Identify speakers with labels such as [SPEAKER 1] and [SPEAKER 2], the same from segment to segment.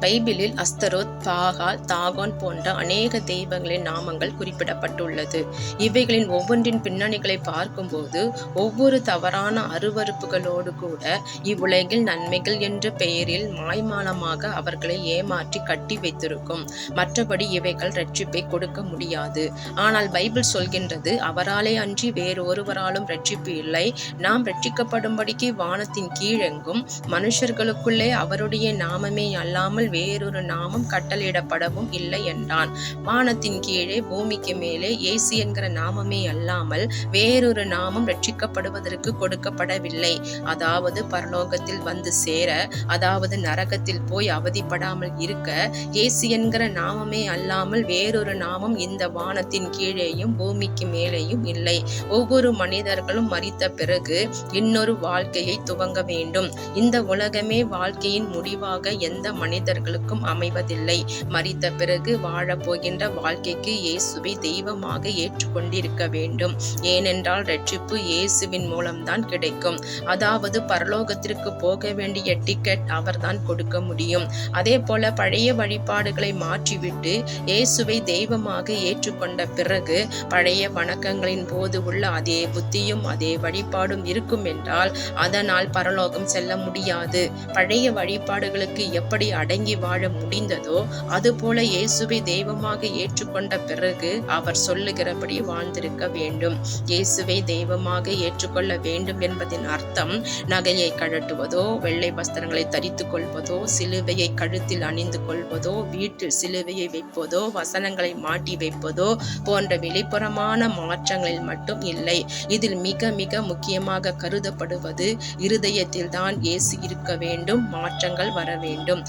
[SPEAKER 1] பைபிளில் அஸ்தரோத் பாகால் தாகான் போன்ற அநேக தெய்வங்களின் நாமங்கள் குறிப்பிடப்பட்டுள்ளது. இவைகளின் ஒவ்வொன்றின் பின்னணிகளை பார்க்கும்போது ஒவ்வொரு தவறான அருவருப்புகளோடு கூட இவ்வுலகில் நன்மைகள் என்ற பெயரில் மாய்மாலமாக அவர்களை ஏமாற்றி கட்டி வைத்திருக்கும். மற்றபடி இவைகள் ரட்சிப்பை கொடுக்க முடியாது. ஆனால் பைபிள் சொல்கின்றது அவராலே அன்றி வேறொருவராலும் ரட்சிப்பு இல்லை. நாம் ரட்சிக்கப்படும்படிக்கு வானத்தின் கீழெங்கும் மனுஷர்களுக்குள்ளே அவருடைய நாமமே அல்லாமல் வேறொரு நாமம் கட்டளையிடப்படவும் இல்லை என்றான். வானத்தின் கீழே பூமிக்கு மேலே இயேசு என்கிற நாமமே அல்லாமல் வேறொரு நாமம் ரட்சிக்கப்படுவதற்கு கொடுக்கப்படவில்லை. அதாவது பரலோகத்தில் வந்து சேர அதாவது நரகத்தில் போய் அவதிப்படாமல் இருக்க இயேசு என்கிற நாமமே அல்லாமல் வேறொரு நாமம் இந்த வானத்தின் கீழேயும் பூமிக்கு மேலேயும் இல்லை. ஒவ்வொரு மனிதர்களும் மறித்த பிறகு இன்னொரு வாழ்க்கையை துவங்க வேண்டும். இந்த உலகமே வாழ்க்கையின் முடிவாக எந்த மனிதர் மனிதர்களுக்கும் அமைவதில்லை. மறித்த பிறகு வாழப்போகின்ற வாழ்க்கைக்கு இயேசுவை தெய்வமாக ஏற்றுக்கொண்டிருக்க வேண்டும். ஏனென்றால் ரட்சிப்பு இயேசுவின் மூலம்தான் கிடைக்கும். அதாவது பரலோகத்திற்கு போக வேண்டிய டிக்கெட் அவர்தான் கொடுக்க முடியும். அதே போல பழைய வழிபாடுகளை மாற்றிவிட்டு இயேசுவை தெய்வமாக ஏற்றுக்கொண்ட பிறகு பழைய வணக்கங்களின் போது உள்ள அதே புத்தியும் அதே வழிபாடும் இருக்கும் என்றால் அதனால் பரலோகம் செல்ல முடியாது. பழைய வழிபாடுகளுக்கு எப்படி அடங்கி வாழ முடிந்ததோ அதுபோல இயேசுவை தெய்வமாக ஏற்றுக்கொண்ட பிறகு அவர் சொல்லுகிறபடி வாழ்ந்திருக்க வேண்டும். இயேசுவை தெய்வமாக ஏற்றுக்கொள்ள வேண்டும் என்பதின் அர்த்தம் நகையை கழட்டுவதோ வெள்ளை வஸ்திரங்களை தரித்து கொள்வதோ சிலுவையை கழுத்தில் அணிந்து கொள்வதோ வீட்டில் சிலுவையை வைப்பதோ வசனங்களை மாட்டி வைப்பதோ போன்ற வெளிப்புறமான மாற்றங்களில் மட்டும் இல்லை. இதில் மிக மிக முக்கியமாக கருதப்படுவது இருதயத்தில் தான் இயேசு இருக்க வேண்டும் மாற்றங்கள் வர வேண்டும்.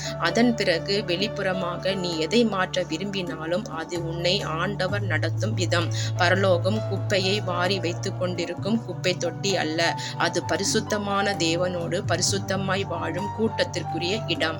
[SPEAKER 1] அதன் பிறகு வெளிப்புறமாக நீ எதை மாற்ற விரும்பினாலும் அது உன்னை ஆண்டவர் நடத்தும் விதம். பரலோகம் குப்பையை வாரி வைத்து கொண்டிருக்கும் குப்பை தொட்டி அல்ல அது பரிசுத்தமான தேவனோடு பரிசுத்தமாய் வாழும் கூட்டத்திற்குரிய இடம்.